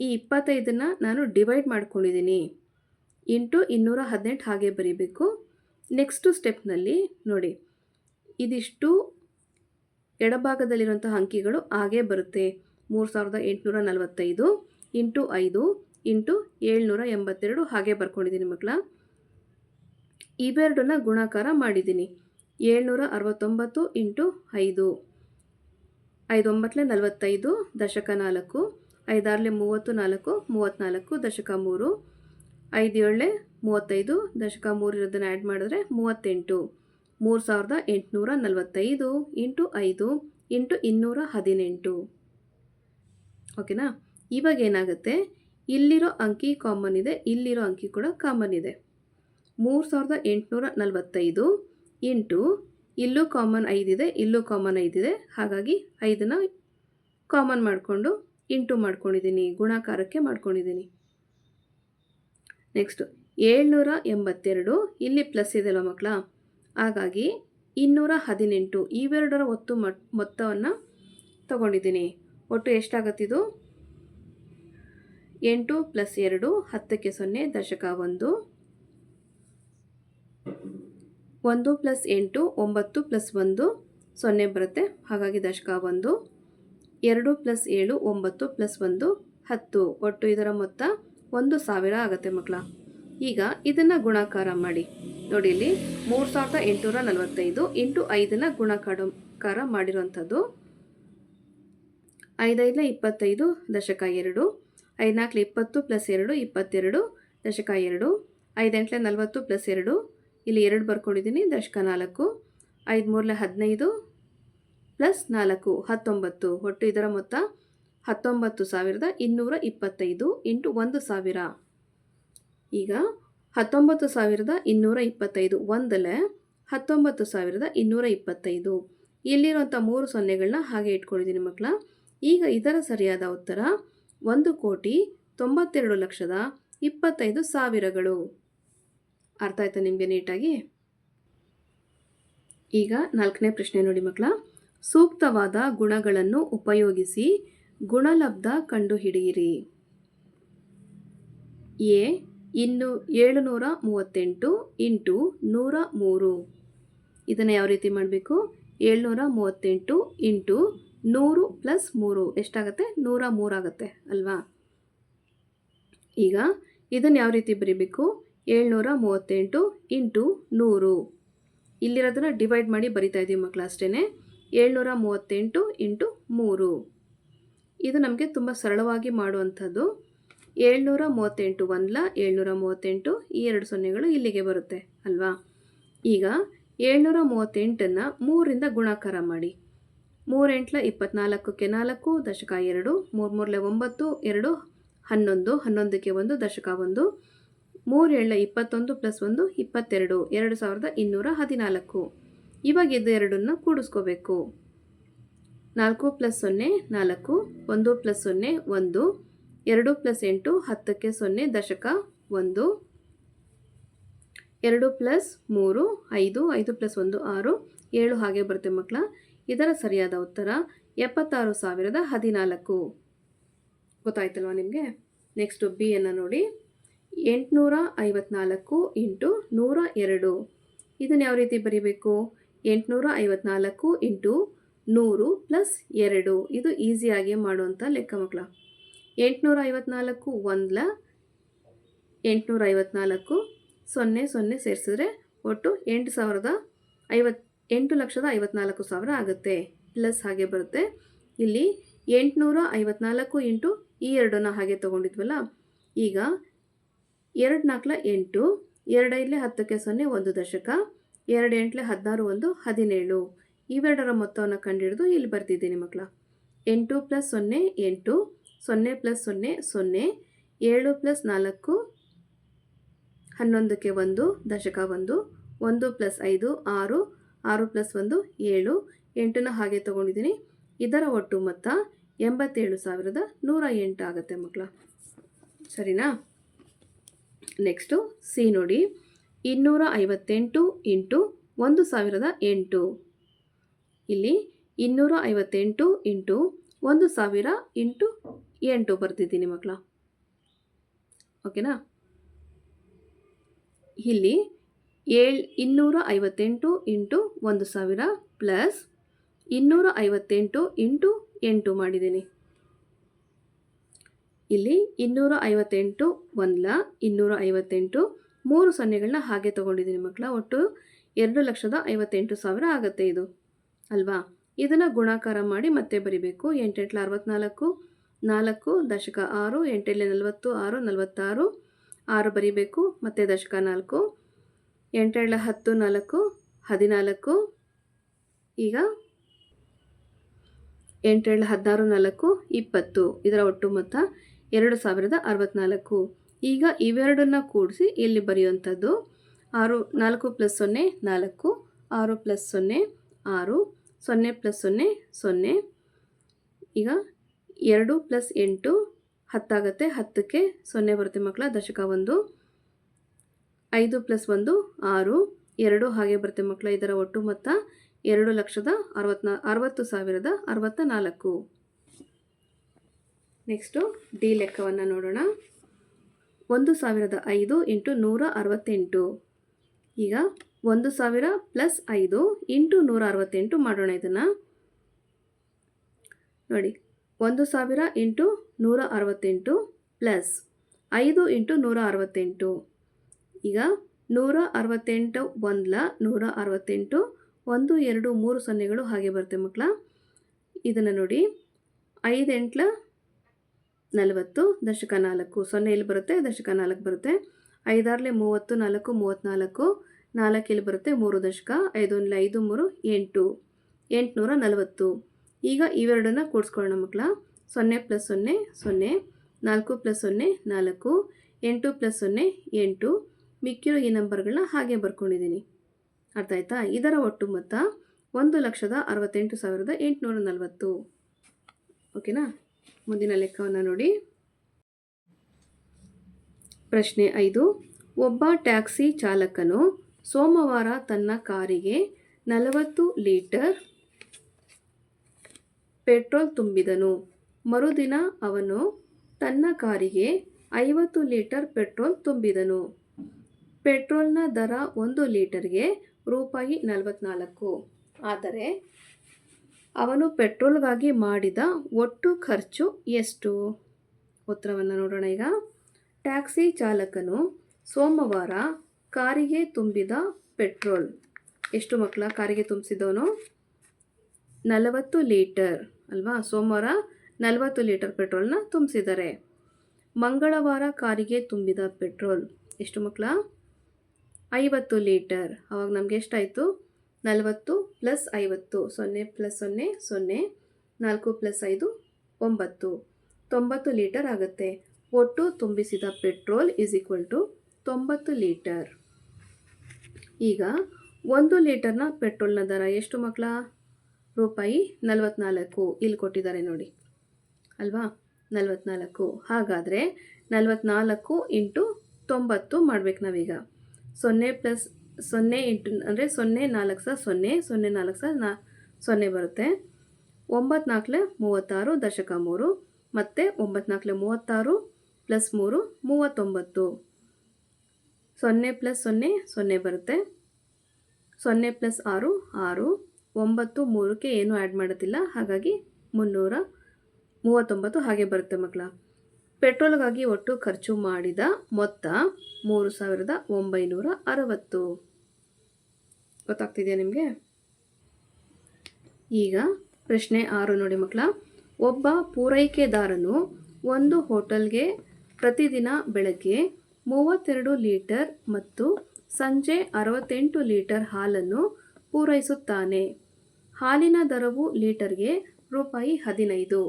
S1: ಈ ಇಪ್ಪತ್ತೈದನ್ನು ನಾನು ಡಿವೈಡ್ ಮಾಡ್ಕೊಂಡಿದ್ದೀನಿ. ಇಂಟು ಇನ್ನೂರ ಹದಿನೆಂಟು ಹಾಗೆ ಬರೀಬೇಕು. ನೆಕ್ಸ್ಟು ಸ್ಟೆಪ್ನಲ್ಲಿ ನೋಡಿ, ಇದಿಷ್ಟು ಎಡಭಾಗದಲ್ಲಿರುವಂಥ ಅಂಕಿಗಳು ಹಾಗೇ ಬರುತ್ತೆ. ಮೂರು ಸಾವಿರದ ಎಂಟುನೂರ ನಲವತ್ತೈದು ಇಂಟು ಐದು. ಇಂಟು ಏಳ್ನೂರ ಎಂಬತ್ತೆರಡು ಹಾಗೆ ಬರ್ಕೊಂಡಿದ್ದೀನಿ ಮಕ್ಕಳ. ಇವೆರಡನ್ನ ಗುಣಾಕಾರ ಮಾಡಿದ್ದೀನಿ. ಏಳ್ನೂರ ಅರವತ್ತೊಂಬತ್ತು ಇಂಟು ಐದು. ಐದು ಒಂಬತ್ತಲೆ ನಲವತ್ತೈದು ದಶಕ ನಾಲ್ಕು. ಐದಾರಲೆ ಮೂವತ್ತು ನಾಲ್ಕು, ಮೂವತ್ತ್ನಾಲ್ಕು ದಶಕ ಮೂರು. ಐದು ಏಳಲೆ ಮೂವತ್ತೈದು ದಶಕ ಮೂರಿರೋದನ್ನು ಆ್ಯಡ್ ಮಾಡಿದ್ರೆ ಮೂವತ್ತೆಂಟು. ಮೂರು ಸಾವಿರದ ಎಂಟುನೂರ ನಲವತ್ತೈದು ಇಂಟು ಐದು ಇಂಟು ಇನ್ನೂರ ಹದಿನೆಂಟು. ಓಕೆನಾ ಇವಾಗ ಏನಾಗುತ್ತೆ? ಇಲ್ಲಿರೋ ಅಂಕಿ ಕಾಮನ್ ಇದೆ, ಇಲ್ಲಿರೋ ಅಂಕಿ ಕೂಡ ಕಾಮನ್ ಇದೆ. ಮೂರು ಸಾವಿರದ ಎಂಟುನೂರ ನಲವತ್ತೈದು ಇಂಟು ಇಲ್ಲೂ ಕಾಮನ್ ಐದಿದೆ ಇಲ್ಲೂ ಕಾಮನ್ ಐದಿದೆ ಹಾಗಾಗಿ ಐದನ್ನು ಕಾಮನ್ ಮಾಡಿಕೊಂಡು ಇಂಟು ಮಾಡ್ಕೊಂಡಿದ್ದೀನಿ, ಗುಣಾಕಾರಕ್ಕೆ ಮಾಡ್ಕೊಂಡಿದ್ದೀನಿ. ನೆಕ್ಸ್ಟು ಏಳ್ನೂರ ಎಂಬತ್ತೆರಡು, ಇಲ್ಲಿ ಪ್ಲಸ್ ಇದೆಯಲ್ಲ ಮಕ್ಕಳ? ಹಾಗಾಗಿ ಇನ್ನೂರ ಹದಿನೆಂಟು, ಇವೆರಡರ ಒತ್ತು ಮೊತ್ತವನ್ನು ತಗೊಂಡಿದ್ದೀನಿ. ಒಟ್ಟು ಎಷ್ಟಾಗತ್ತಿದು ಎಂಟು ಪ್ಲಸ್ ಎರಡು ಹತ್ತಕ್ಕೆ ಸೊನ್ನೆ ದಶಕ ಒಂದು. ಒಂದು ಪ್ಲಸ್ ಎಂಟು ಒಂಬತ್ತು ಪ್ಲಸ್ ಒಂದು ಸೊನ್ನೆ ಬರುತ್ತೆ. ಹಾಗಾಗಿ ದಶಕ ಒಂದು. ಎರಡು ಪ್ಲಸ್ ಏಳು ಒಂಬತ್ತು ಪ್ಲಸ್ ಒಂದು ಹತ್ತು. ಒಟ್ಟು ಇದರ ಮೊತ್ತ ಒಂದು ಸಾವಿರ ಆಗುತ್ತೆ ಮಕ್ಕಳ. ಈಗ ಇದನ್ನು ಗುಣಾಕಾರ ಮಾಡಿ. ನೋಡಿ ಇಲ್ಲಿ ಮೂರು ಸಾವಿರದ ಎಂಟುನೂರ ನಲವತ್ತೈದು ಇಂಟು ಐದನ್ನು ಗುಣಾಕಾರ ಮಾಡಿರುವಂಥದ್ದು. ಐದೈದಲ ಇಪ್ಪತ್ತೈದು ದಶಕ ಎರಡು. ಐದುನಾಲ್ಕಲೆ ಇಪ್ಪತ್ತು ಪ್ಲಸ್ ಎರಡು ಇಪ್ಪತ್ತೆರಡು, ದಶಕ ಎರಡು. ಐದೆಂಟ್ಲೆ ನಲವತ್ತು ಪ್ಲಸ್ ಎರಡು. ಇಲ್ಲಿ ಎರಡು ಬರ್ಕೊಂಡಿದ್ದೀನಿ, ದಶಕ ನಾಲ್ಕು. ಐದು ಮೂರಲೆ ಹದಿನೈದು ಪ್ಲಸ್ ನಾಲ್ಕು, ಹತ್ತೊಂಬತ್ತು. ಒಟ್ಟು ಇದರ ಮೊತ್ತ ಹತ್ತೊಂಬತ್ತು ಸಾವಿರದ ಇನ್ನೂರ ಇಪ್ಪತ್ತೈದು ಇಂಟು ಒಂದು ಸಾವಿರ. ಈಗ ಹತ್ತೊಂಬತ್ತು ಸಾವಿರದ ಇನ್ನೂರ ಇಪ್ಪತ್ತೈದು, ಒಂದಲೆ ಹತ್ತೊಂಬತ್ತು ಸಾವಿರದ ಇನ್ನೂರ ಇಪ್ಪತ್ತೈದು. ಇಲ್ಲಿರುವಂಥ ಮೂರು ಸೊನ್ನೆಗಳನ್ನ ಹಾಗೆ ಇಟ್ಕೊಂಡಿದ್ದೀನಿ ಮಕ್ಕಳ. ಈಗ ಇದರ ಸರಿಯಾದ ಉತ್ತರ ಒಂದು ಕೋಟಿ ತೊಂಬತ್ತೆರಡು ಲಕ್ಷದ ಇಪ್ಪತ್ತೈದು ಸಾವಿರಗಳು. ಅರ್ಥ ಆಯ್ತಾ ನಿಮಗೆ ನೀಟಾಗಿ? ಈಗ ನಾಲ್ಕನೇ ಪ್ರಶ್ನೆ ನೋಡಿ ಮಕ್ಕಳ. ಸೂಕ್ತವಾದ ಗುಣಗಳನ್ನು ಉಪಯೋಗಿಸಿ ಗುಣಲಬ್ಧ ಕಂಡುಹಿಡಿಯಿರಿ. ಎ, ಇನ್ನು ಏಳುನೂರ ಮೂವತ್ತೆಂಟು ಇಂಟು ನೂರ ಮೂರು. ಇದನ್ನು ಯಾವ ರೀತಿ ಮಾಡಬೇಕು? ಏಳ್ನೂರ ಮೂವತ್ತೆಂಟು ಇಂಟು ನೂರು ಪ್ಲಸ್ ಮೂರು ಎಷ್ಟಾಗುತ್ತೆ? ನೂರ ಮೂರಾಗುತ್ತೆ ಅಲ್ವಾ? ಈಗ ಇದನ್ನು ಯಾವ ರೀತಿ ಬರೀಬೇಕು? ಏಳ್ನೂರ ಮೂವತ್ತೆಂಟು ಇಂಟು ನೂರು. ಇಲ್ಲಿರೋದನ್ನು ಡಿವೈಡ್ ಮಾಡಿ ಬರಿತಾ ಇದ್ದೀವಿ ಮಕ್ಕಳು ಅಷ್ಟೇ ಏಳ್ನೂರ ಮೂವತ್ತೆಂಟು ಇಂಟು ಮೂರು. ಇದು ನಮಗೆ ತುಂಬ ಸರಳವಾಗಿ ಮಾಡುವಂಥದ್ದು. ಏಳ್ನೂರ ಮೂವತ್ತೆಂಟು ಒಂದ್ಲ, ಏಳ್ನೂರ ಮೂವತ್ತೆಂಟು ಈ ಎರಡು ಸೊನ್ನೆಗಳು ಇಲ್ಲಿಗೆ ಬರುತ್ತೆ ಅಲ್ವಾ? ಈಗ ಏಳ್ನೂರ ಮೂವತ್ತೆಂಟನ್ನು ಮೂರಿಂದ ಗುಣಾಕಾರ ಮಾಡಿ. ಮೂರೆಂಟ್ಲ ಇಪ್ಪತ್ನಾಲ್ಕಕ್ಕೆ ನಾಲ್ಕು ದಶಕ ಎರಡು ಮೂರು ಮೂರಲೆ ಒಂಬತ್ತು, ಎರಡು, ಹನ್ನೊಂದು, ಹನ್ನೊಂದಕ್ಕೆ ಒಂದು, ದಶಕ ಒಂದು ಮೂರು ಏಳ ಇಪ್ಪತ್ತೊಂದು ಪ್ಲಸ್ ಒಂದು, ಇಪ್ಪತ್ತೆರಡು, ಎರಡು ಸಾವಿರದ ಇನ್ನೂರ ಹದಿನಾಲ್ಕು. ಇವಾಗ ಇದು ಎರಡನ್ನು ಕೂಡಿಸ್ಕೋಬೇಕು. ನಾಲ್ಕು ಪ್ಲಸ್ ಸೊನ್ನೆ, ನಾಲ್ಕು, ಒಂದು ಪ್ಲಸ್ ಸೊನ್ನೆ, ಒಂದು, ಎರಡು ಪ್ಲಸ್ ಎಂಟು, ಹತ್ತಕ್ಕೆ ಸೊನ್ನೆ, ದಶಕ ಒಂದು, ಎರಡು ಪ್ಲಸ್ ಮೂರು, ಐದು ಐದು ಪ್ಲಸ್ ಒಂದು, ಆರು, ಏಳು, ಹಾಗೆ ಬರುತ್ತೆ ಮಕ್ಕಳ. ಇದರ ಸರಿಯಾದ ಉತ್ತರ ಎಪ್ಪತ್ತಾರು ಸಾವಿರದ ಹದಿನಾಲ್ಕು. ಗೊತ್ತಾಯ್ತಲ್ವಾ ನಿಮಗೆ? ನೆಕ್ಸ್ಟು ಬಿ ಅನ್ನು ನೋಡಿ. ಎಂಟುನೂರ ಐವತ್ನಾಲ್ಕು ಇಂಟು ನೂರ ಎರಡು. ಇದನ್ನು ಯಾವ ರೀತಿ ಬರೀಬೇಕು? ಎಂಟುನೂರ ಐವತ್ನಾಲ್ಕು ಇಂಟು ನೂರು ಪ್ಲಸ್ ಎರಡು. ಇದು ಈಸಿಯಾಗಿ ಮಾಡುವಂಥ ಲೆಕ್ಕ ಮಕ್ಕಳ ಎಂಟುನೂರ ಐವತ್ನಾಲ್ಕು ಒಂದ್ಲ ಎಂಟುನೂರ ಐವತ್ನಾಲ್ಕು ಸೊನ್ನೆ ಸೊನ್ನೆ ಸೇರಿಸಿದ್ರೆ ಒಟ್ಟು ಎಂಟು ಸಾವಿರದ ಐವತ್ತು ಎಂಟು ಲಕ್ಷದ ಐವತ್ನಾಲ್ಕು ಸಾವಿರ ಆಗುತ್ತೆ. ಪ್ಲಸ್ ಹಾಗೆ ಬರುತ್ತೆ. ಇಲ್ಲಿ ಎಂಟುನೂರ ಐವತ್ನಾಲ್ಕು ಇಂಟು ಈ ಎರಡನ್ನು ಹಾಗೆ ತೊಗೊಂಡಿದ್ವಲ್ಲ, ಈಗ ಎರಡು ನಾಲ್ಕಲ ಎಂಟು ಎರಡೈದಲೇ ಹತ್ತಕ್ಕೆ ಸೊನ್ನೆ ಒಂದು ದಶಕ, ಎರಡು ಎಂಟ್ಲೆ ಹದಿನಾರು ಒಂದು ಹದಿನೇಳು. ಇವೆರಡರ ಮೊತ್ತವನ್ನು ಕಂಡುಹಿಡಿದು ಇಲ್ಲಿ ಬರ್ತಿದ್ದೀನಿ ಮಕ್ಕಳ. ಎಂಟು ಪ್ಲಸ್ ಸೊನ್ನೆ ಎಂಟು, ಸೊನ್ನೆ ಪ್ಲಸ್ ಸೊನ್ನೆ ಸೊನ್ನೆ, ಏಳು ಪ್ಲಸ್ ನಾಲ್ಕು ಹನ್ನೊಂದಕ್ಕೆ ಒಂದು ದಶಕ ಒಂದು ಒಂದು ಪ್ಲಸ್ ಐದು ಆರು ಆರು ಪ್ಲಸ್ ಒಂದು ಏಳು. ಎಂಟನ್ನು ಹಾಗೆ ತೊಗೊಂಡಿದ್ದೀನಿ. ಇದರ ಒಟ್ಟು ಮೊತ್ತ ಎಂಬತ್ತೇಳು ಸಾವಿರದ ನೂರ ಎಂಟು ಆಗುತ್ತೆ ಮಕ್ಕಳ. ಸರಿನಾ? ನೆಕ್ಸ್ಟು ಸಿ ನೋಡಿ. ಇನ್ನೂರ ಐವತ್ತೆಂಟು ಇಂಟು ಒಂದು ಸಾವಿರದ ಎಂಟು. ಇಲ್ಲಿ ಇನ್ನೂರ ಐವತ್ತೆಂಟು ಇಂಟು ಒಂದು ಸಾವಿರ ಇಂಟು ಎಂಟು ಬರ್ತಿದ್ದೀನಿ ಮಕ್ಕಳ. ಓಕೆನಾ ಇಲ್ಲಿ ಏಳ್ ಇನ್ನೂರ ಐವತ್ತೆಂಟು ಇಂಟು ಒಂದು ಸಾವಿರ ಪ್ಲಸ್ ಇನ್ನೂರ ಐವತ್ತೆಂಟು ಇಂಟು ಎಂಟು ಮಾಡಿದ್ದೀನಿ. ಇಲ್ಲಿ ಇನ್ನೂರ ಐವತ್ತೆಂಟು, ಒಂದ್ಲ ಇನ್ನೂರ ಐವತ್ತೆಂಟು, ಮೂರು ಸೊನ್ನೆಗಳನ್ನ ಹಾಗೆ ತೊಗೊಂಡಿದ್ದೀನಿ ಮಕ್ಕಳ ಒಟ್ಟು ಎರಡು ಲಕ್ಷದ ಐವತ್ತೆಂಟು ಸಾವಿರ ಆಗುತ್ತೆ ಇದು. ಅಲ್ವಾ? ಇದನ್ನು ಗುಣಾಕಾರ ಮಾಡಿ ಮತ್ತೆ ಬರಿಬೇಕು. ಎಂಟೆಂಟ್ಲ ಅರವತ್ನಾಲ್ಕು, ನಾಲ್ಕು ದಶಕ ಆರು ಎಂಟೆಲೆ ನಲವತ್ತು ಆರು, ನಲವತ್ತಾರು, ಆರು ಬರಿಬೇಕು, ಮತ್ತು ದಶಕ ನಾಲ್ಕು ಎಂಟೆರಳ ಹತ್ತು ನಾಲ್ಕು, ಹದಿನಾಲ್ಕು, ಈಗ ಎಂಟೆರಳ ಹದಿನಾರು ನಾಲ್ಕು, ಇಪ್ಪತ್ತು, ಇದರ ಒಟ್ಟು ಮೊತ್ತ ಎರಡು ಸಾವಿರದ ಅರವತ್ನಾಲ್ಕು. ಈಗ ಇವೆರಡನ್ನ ಕೂಡಿಸಿ ಇಲ್ಲಿ ಬರೆಯುವಂಥದ್ದು. ಆರು, ನಾಲ್ಕು ಪ್ಲಸ್ ಸೊನ್ನೆ, ನಾಲ್ಕು. ಆರು ಪ್ಲಸ್ ಸೊನ್ನೆ, ಆರು. ಸೊನ್ನೆ ಪ್ಲಸ್ ಸೊನ್ನೆ ಸೊನ್ನೆ. ಈಗ ಎರಡು ಪ್ಲಸ್ ಎಂಟು, ಹತ್ತಾಗತ್ತೆ, ಹತ್ತಕ್ಕೆ ಸೊನ್ನೆ ಬರುತ್ತೆ ಮಕ್ಕಳ ದಶಕ ಒಂದು. ಐದು ಪ್ಲಸ್ ಒಂದು, ಆರು. ಎರಡು ಹಾಗೆ ಬರುತ್ತೆ ಮಕ್ಕಳ ಇದರ ಒಟ್ಟು ಮೊತ್ತ ಎರಡು ಲಕ್ಷದ ಅರವತ್ನಾ, ಅರವತ್ತು ಸಾವಿರದ ಅರವತ್ತ ನಾಲ್ಕು. ನೆಕ್ಸ್ಟು ಡಿ ಲೆಕ್ಕವನ್ನು ನೋಡೋಣ. ಒಂದು ಸಾವಿರದ ಐದು ಇಂಟು ನೂರ ಅರವತ್ತೆಂಟು. ಈಗ ಒಂದು ಸಾವಿರ ಪ್ಲಸ್ ಐದು ಇಂಟು ನೂರ ಅರವತ್ತೆಂಟು ಮಾಡೋಣ ಇದನ್ನು. ನೋಡಿ, ಒಂದು ಸಾವಿರ ಇಂಟು ನೂರ ಅರವತ್ತೆಂಟು ಪ್ಲಸ್ ಐದು ಇಂಟು ನೂರ ಅರವತ್ತೆಂಟು. ಈಗ ನೂರ ಅರವತ್ತೆಂಟು ಒಂದ್ಲ ನೂರ ಅರವತ್ತೆಂಟು ಒಂದು ಎರಡು ಮೂರು ಸೊನ್ನೆಗಳು ಹಾಗೆ ಬರುತ್ತೆ ಮಕ್ಕಳ. ಇದನ್ನು ನೋಡಿ ಐದು ನಲವತ್ತು, ದಶಕ ನಾಲ್ಕು ಸೊನ್ನೆ ಇಲ್ಲಿ ಬರುತ್ತೆ, ದಶಕ ನಾಲ್ಕು ಬರುತ್ತೆ. ಐದಾರಲೆ ಮೂವತ್ತು, ನಾಲ್ಕು, ಮೂವತ್ತ್ನಾಲ್ಕು ನಾಲ್ಕು ಇಲ್ಲಿ ಬರುತ್ತೆ, ಮೂರು ದಶಕ, ಐದೊಂದಲೆ ಐದು, ಮೂರು, ಎಂಟು, ಎಂಟುನೂರ ನಲವತ್ತು. ಈಗ ಇವೆರಡನ್ನ ಕೂಡಿಸ್ಕೊಳ್ಳೋಣ ಮಕ್ಕಳ. ಸೊನ್ನೆ ಪ್ಲಸ್ ಸೊನ್ನೆ ಸೊನ್ನೆ, ನಾಲ್ಕು ಪ್ಲಸ್ ಸೊನ್ನೆ, ನಾಲ್ಕು, ಎಂಟು ಪ್ಲಸ್ ಸೊನ್ನೆ, ಎಂಟು. ಮಿಕ್ಕಿರೋ ಈ ನಂಬರ್ಗಳನ್ನ ಹಾಗೆ ಬರ್ಕೊಂಡಿದ್ದೀನಿ. ಅರ್ಥ ಆಯ್ತಾ? ಇದರ ಒಟ್ಟು ಮೊತ್ತ ಒಂದು ಲಕ್ಷದ ಅರವತ್ತೆಂಟು ಸಾವಿರದ ಎಂಟುನೂರ ನಲವತ್ತು. ಓಕೆನಾ? ಮುಂದಿನ ಲೆಕ್ಕವನ್ನು ನೋಡಿ. ಪ್ರಶ್ನೆ ಐದು. ಒಬ್ಬ ಟ್ಯಾಕ್ಸಿ ಚಾಲಕನು ಸೋಮವಾರ ತನ್ನ ಕಾರಿಗೆ ನಲವತ್ತು ಲೀಟರ್ ಪೆಟ್ರೋಲ್ ತುಂಬಿದನು. ಮರುದಿನ ಅವನು ತನ್ನ ಕಾರಿಗೆ ಐವತ್ತು ಲೀಟರ್ ಪೆಟ್ರೋಲ್ ತುಂಬಿದನು. ಪೆಟ್ರೋಲ್ನ ದರ ಒಂದು ಲೀಟರ್ಗೆ ರೂಪಾಯಿ ನಲವತ್ನಾಲ್ಕು. ಆದರೆ ಅವನು ಪೆಟ್ರೋಲ್ಗಾಗಿ ಮಾಡಿದ ಒಟ್ಟು ಖರ್ಚು ಎಷ್ಟು? ಉತ್ತರವನ್ನು ನೋಡೋಣ ಈಗ. ಟ್ಯಾಕ್ಸಿ ಚಾಲಕನು ಸೋಮವಾರ ಕಾರಿಗೆ ತುಂಬಿದ ಪೆಟ್ರೋಲ್. ಎಷ್ಟು ಮಕ್ಕಳ ಕಾರಿಗೆ ತುಂಬಿಸಿದವನು? ನಲವತ್ತು ಲೀಟರ್ ಅಲ್ವಾ? ಸೋಮವಾರ ನಲವತ್ತು ಲೀಟರ್ ಪೆಟ್ರೋಲ್ನ ತುಂಬಿಸಿದ್ದಾರೆ. ಮಂಗಳವಾರ ಕಾರಿಗೆ ತುಂಬಿದ ಪೆಟ್ರೋಲ್. ಎಷ್ಟು ಮಕ್ಕಳ? ಐವತ್ತು ಲೀಟರ್. ಅವಾಗ ನಮಗೆ ಎಷ್ಟಾಯಿತು? ನಲವತ್ತು ಪ್ಲಸ್ ಐವತ್ತು, ಸೊನ್ನೆ ಪ್ಲಸ್ ಸೊನ್ನೆ ಸೊನ್ನೆ, ನಾಲ್ಕು ಪ್ಲಸ್ ಐದು, ಒಂಬತ್ತು. ತೊಂಬತ್ತು ಲೀಟರ್ ಆಗುತ್ತೆ. ಒಟ್ಟು ತುಂಬಿಸಿದ ಪೆಟ್ರೋಲ್ ಈಸ್ ಈಕ್ವಲ್ ಟು ತೊಂಬತ್ತು ಲೀಟರ್. ಈಗ ಒಂದು ಲೀಟರ್ನ ಪೆಟ್ರೋಲ್ನ ದರ ಎಷ್ಟು ಮಕ್ಕಳ ರೂಪಾಯಿ ನಲವತ್ನಾಲ್ಕು. ಇಲ್ಲಿ ಕೊಟ್ಟಿದ್ದಾರೆ ನೋಡಿ. ಅಲ್ವಾ? ನಲವತ್ನಾಲ್ಕು. ಹಾಗಾದರೆ ನಲವತ್ನಾಲ್ಕು ಇಂಟು ತೊಂಬತ್ತು ಮಾಡ್ಬೇಕು ನಾವೀಗ. ಸೊನ್ನೆ ಪ್ಲಸ್ ಸೊನ್ನೆ ಇಂಟು ಅಂದರೆ ಸೊನ್ನೆ ನಾಲ್ಕು ಸಹ ಸೊನ್ನೆ ಸೊನ್ನೆ ನಾಲ್ಕು ಸಹ ನಾ ಸೊನ್ನೆ ಬರುತ್ತೆ. ಒಂಬತ್ತು ನಾಲ್ಕಲೆ ಮೂವತ್ತಾರು ದಶಕ ಮೂರು, ಮತ್ತು ಒಂಬತ್ತು ನಾಲ್ಕಲೆ ಮೂವತ್ತಾರು ಪ್ಲಸ್ ಮೂರು ಮೂವತ್ತೊಂಬತ್ತು. ಸೊನ್ನೆ ಪ್ಲಸ್ ಸೊನ್ನೆ ಸೊನ್ನೆ ಬರುತ್ತೆ. ಸೊನ್ನೆ ಪ್ಲಸ್ ಆರು ಆರು, ಒಂಬತ್ತು ಮೂರಕ್ಕೆ ಏನೂ ಆ್ಯಡ್ ಮಾಡೋದಿಲ್ಲ ಹಾಗಾಗಿ ಮುನ್ನೂರ ಮೂವತ್ತೊಂಬತ್ತು ಹಾಗೆ ಬರುತ್ತೆ ಮಕ್ಕಳ. ಪೆಟ್ರೋಲ್ಗಾಗಿ ಒಟ್ಟು ಖರ್ಚು ಮಾಡಿದ ಮೊತ್ತ ಮೂರು ಸಾವಿರದ ಒಂಬೈನೂರ ಅರವತ್ತು. ಗೊತ್ತಾಗ್ತಿದೆಯಾ ನಿಮಗೆ? ಈಗ ಪ್ರಶ್ನೆ ಆರು ನೋಡಿ ಮಕ್ಕಳ. ಒಬ್ಬ ಪೂರೈಕೆದಾರನು ಒಂದು ಹೋಟೆಲ್ಗೆ ಪ್ರತಿದಿನ ಬೆಳಗ್ಗೆ ಮೂವತ್ತೆರಡು ಲೀಟರ್ ಮತ್ತು ಸಂಜೆ ಅರವತ್ತೆಂಟು ಲೀಟರ್ ಹಾಲನ್ನು ಪೂರೈಸುತ್ತಾನೆ. ಹಾಲಿನ ದರವು ಲೀಟರ್ಗೆ ರೂಪಾಯಿ ಹದಿನೈದು.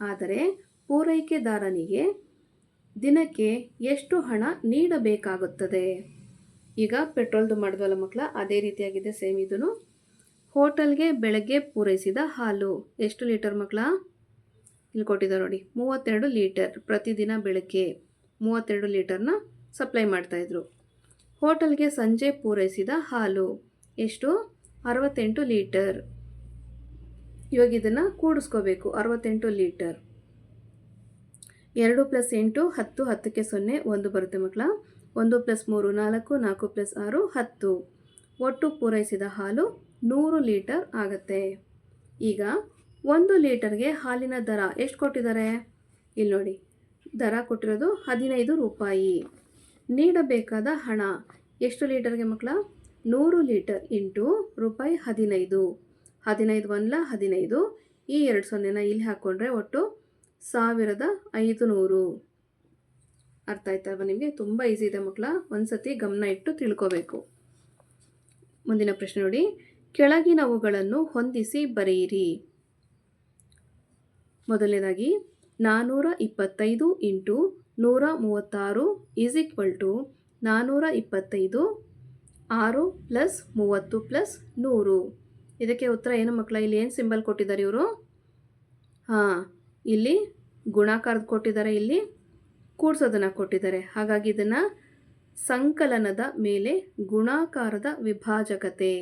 S1: ಆದರೆ ಪೂರೈಕೆದಾರನಿಗೆ ದಿನಕ್ಕೆ ಎಷ್ಟು ಹಣ ನೀಡಬೇಕಾಗುತ್ತದೆ? ಈಗ ಪೆಟ್ರೋಲ್ದು ಮಾಡಿದ್ವಲ್ಲ ಮಕ್ಕಳ ಅದೇ ರೀತಿಯಾಗಿದೆ ಸೇಮ್ ಇದನ್ನು ಹೋಟೆಲ್ಗೆ ಬೆಳಗ್ಗೆ ಪೂರೈಸಿದ ಹಾಲು ಎಷ್ಟು ಲೀಟರ್ ಮಕ್ಕಳ ಇಲ್ಲಿ ಕೊಟ್ಟಿದ್ದಾರೆ ನೋಡಿ, ಮೂವತ್ತೆರಡು ಲೀಟರ್ ಪ್ರತಿದಿನ ಬೆಳಗ್ಗೆ ಮೂವತ್ತೆರಡು ಲೀಟರ್ನ ಸಪ್ಲೈ ಮಾಡ್ತಾಯಿದ್ರು ಹೋಟೆಲ್ಗೆ ಸಂಜೆ ಪೂರೈಸಿದ ಹಾಲು ಎಷ್ಟು? ಅರವತ್ತೆಂಟು ಲೀಟರ್. ಇವಾಗ ಇದನ್ನು ಕೂಡಿಸ್ಕೋಬೇಕು, ಅರವತ್ತೆಂಟು ಲೀಟರ್. ಎರಡು ಪ್ಲಸ್ ಎಂಟು ಹತ್ತು ಹತ್ತಕ್ಕೆ ಸೊನ್ನೆ ಒಂದು ಬರುತ್ತೆ ಮಕ್ಕಳ. ಒಂದು ಪ್ಲಸ್ ಮೂರು ನಾಲ್ಕು ನಾಲ್ಕು ಪ್ಲಸ್ ಆರು ಹತ್ತು. ಒಟ್ಟು ಪೂರೈಸಿದ ಹಾಲು ನೂರು ಲೀಟರ್ ಆಗುತ್ತೆ. ಈಗ ಒಂದು ಲೀಟರ್ಗೆ ಹಾಲಿನ ದರ ಎಷ್ಟು ಕೊಟ್ಟಿದ್ದಾರೆ? ಇಲ್ಲಿ ನೋಡಿ. ದರ ಕೊಟ್ಟಿರೋದು ಹದಿನೈದು ರೂಪಾಯಿ. ನೀಡಬೇಕಾದ ಹಣ ಎಷ್ಟು ಲೀಟರ್ಗೆ ಮಕ್ಕಳ? ನೂರು ಲೀಟರ್ ಇಂಟು ರೂಪಾಯಿ ಹದಿನೈದು. ಹದಿನೈದು ಒಂದ್ಲ ಹದಿನೈದು. ಈ ಎರಡು ಸೊನ್ನೆನ ಇಲ್ಲಿ ಹಾಕ್ಕೊಂಡ್ರೆ ಒಟ್ಟು ಸಾವಿರದ ಐದು ನೂರು ಅರ್ಥ ಆಯ್ತಲ್ವ ನಿಮಗೆ? ತುಂಬ ಈಸಿ ಇದೆ ಮಕ್ಕಳ ಒಂದು ಸತಿ ಗಮನ ಇಟ್ಟು ತಿಳ್ಕೋಬೇಕು. ಮುಂದಿನ ಪ್ರಶ್ನೆ ನೋಡಿ. ಕೆಳಗಿನವುಗಳನ್ನು ಹೊಂದಿಸಿ ಬರೆಯಿರಿ. ಮೊದಲನೇದಾಗಿ ನಾನ್ನೂರ ಇಪ್ಪತ್ತೈದು ಇಂಟು ನೂರ ಮೂವತ್ತಾರು ಈಸ್ ಈಕ್ವಲ್ ಟು ನಾನ್ನೂರ ಇಪ್ಪತ್ತೈದು ಆರು ಪ್ಲಸ್ ಮೂವತ್ತು ಪ್ಲಸ್ ನೂರು. ಇದಕ್ಕೆ ಉತ್ತರ ಏನು ಮಕ್ಕಳ ಇಲ್ಲಿ ಏನು ಸಿಂಬಲ್ ಕೊಟ್ಟಿದ್ದಾರೆ ಇವರು? ಹಾಂ ಇಲ್ಲಿ ಗುಣಾಕಾರದ ಕೊಟ್ಟಿದ್ದಾರೆ, ಇಲ್ಲಿ ಕೂಡ್ಸೋದನ್ನು ಕೊಟ್ಟಿದ್ದಾರೆ. ಹಾಗಾಗಿ ಇದನ್ನು ಸಂಕಲನದ ಮೇಲೆ ಗುಣಾಕಾರದ ವಿಭಾಜಕತೆ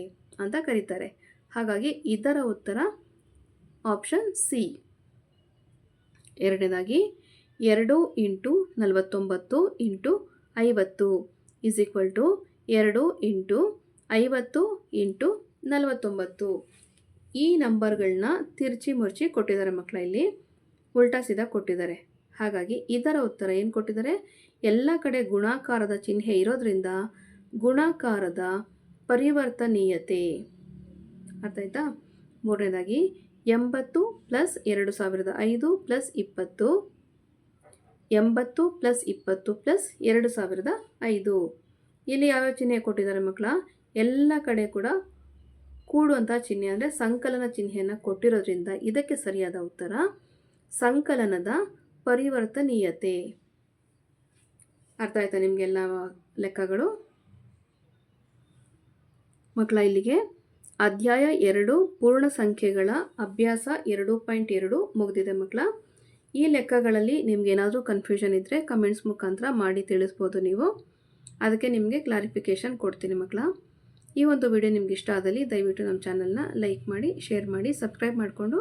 S1: ಅಂತ ಕರೀತಾರೆ. ಹಾಗಾಗಿ ಇದರ ಉತ್ತರ ಆಪ್ಷನ್ ಸಿ ಎರಡನೇದಾಗಿ ಎರಡು ಇಂಟು ನಲವತ್ತೊಂಬತ್ತು ಇಂಟು ಐವತ್ತು ಈಸ್ ಈಕ್ವಲ್ ಟು ಎರಡು ಇಂಟು ಐವತ್ತು ಇಂಟು ನಲವತ್ತೊಂಬತ್ತು. ಈ ನಂಬರ್ಗಳನ್ನ ತಿರ್ಚಿ ಮುರ್ಚಿ ಕೊಟ್ಟಿದ್ದಾರೆ ಮಕ್ಕಳ ಇಲ್ಲಿ. ಉಲ್ಟಾ ಸೀದಾ ಕೊಟ್ಟಿದ್ದಾರೆ. ಹಾಗಾಗಿ ಇದರ ಉತ್ತರ ಏನು ಕೊಟ್ಟಿದ್ದಾರೆ? ಎಲ್ಲ ಕಡೆ ಗುಣಾಕಾರದ ಚಿಹ್ನೆ ಇರೋದ್ರಿಂದ ಗುಣಾಕಾರದ ಪರಿವರ್ತನೀಯತೆ. ಅರ್ಥ ಆಯ್ತಾ? ಮೂರನೇದಾಗಿ, ಎಂಬತ್ತು ಪ್ಲಸ್ ಎರಡು ಸಾವಿರದ ಐದು ಪ್ಲಸ್ ಇಪ್ಪತ್ತು, ಎಂಬತ್ತು ಪ್ಲಸ್ ಇಪ್ಪತ್ತು ಪ್ಲಸ್ ಎರಡು ಸಾವಿರದ ಐದು. ಇಲ್ಲಿ ಯಾವ್ಯಾವ ಚಿಹ್ನೆ ಕೊಟ್ಟಿದ್ದಾರೆ ಮಕ್ಕಳ? ಎಲ್ಲ ಕಡೆ ಕೂಡ ಕೂಡುವಂಥ ಚಿಹ್ನೆ ಅಂದರೆ ಸಂಕಲನ ಚಿಹ್ನೆಯನ್ನು ಕೊಟ್ಟಿರೋದ್ರಿಂದ ಇದಕ್ಕೆ ಸರಿಯಾದ ಉತ್ತರ ಸಂಕಲನದ ಪರಿವರ್ತನೀಯತೆ. ಅರ್ಥ ಆಯ್ತಾ ನಿಮಗೆಲ್ಲ ಲೆಕ್ಕಗಳು? ಮಕ್ಕಳ ಇಲ್ಲಿಗೆ. ಅಧ್ಯಾಯ ಎರಡು, ಪೂರ್ಣ ಸಂಖ್ಯೆಗಳ ಅಭ್ಯಾಸ ಎರಡು ಪಾಯಿಂಟ್ ಎರಡು ಮುಗಿದಿದೆ ಮಕ್ಕಳ ಈ ಲೆಕ್ಕಗಳಲ್ಲಿ ನಿಮ್ಗೆ ಏನಾದರೂ ಕನ್ಫ್ಯೂಷನ್ ಇದ್ದರೆ ಕಮೆಂಟ್ಸ್ ಮುಖಾಂತರ ಮಾಡಿ ತಿಳಿಸ್ಬೋದು ನೀವು. ಅದಕ್ಕೆ ನಿಮಗೆ ಕ್ಲಾರಿಫಿಕೇಷನ್ ಕೊಡ್ತೀನಿ ಮಕ್ಕಳ ಈ ಒಂದು ವಿಡಿಯೋ ನಿಮ್ಗೆ ಇಷ್ಟ ಆದಲ್ಲಿ ದಯವಿಟ್ಟು ನಮ್ಮ ಚಾನಲ್ನ ಲೈಕ್ ಮಾಡಿ ಶೇರ್ ಮಾಡಿ ಸಬ್ಸ್ಕ್ರೈಬ್ ಮಾಡಿಕೊಂಡು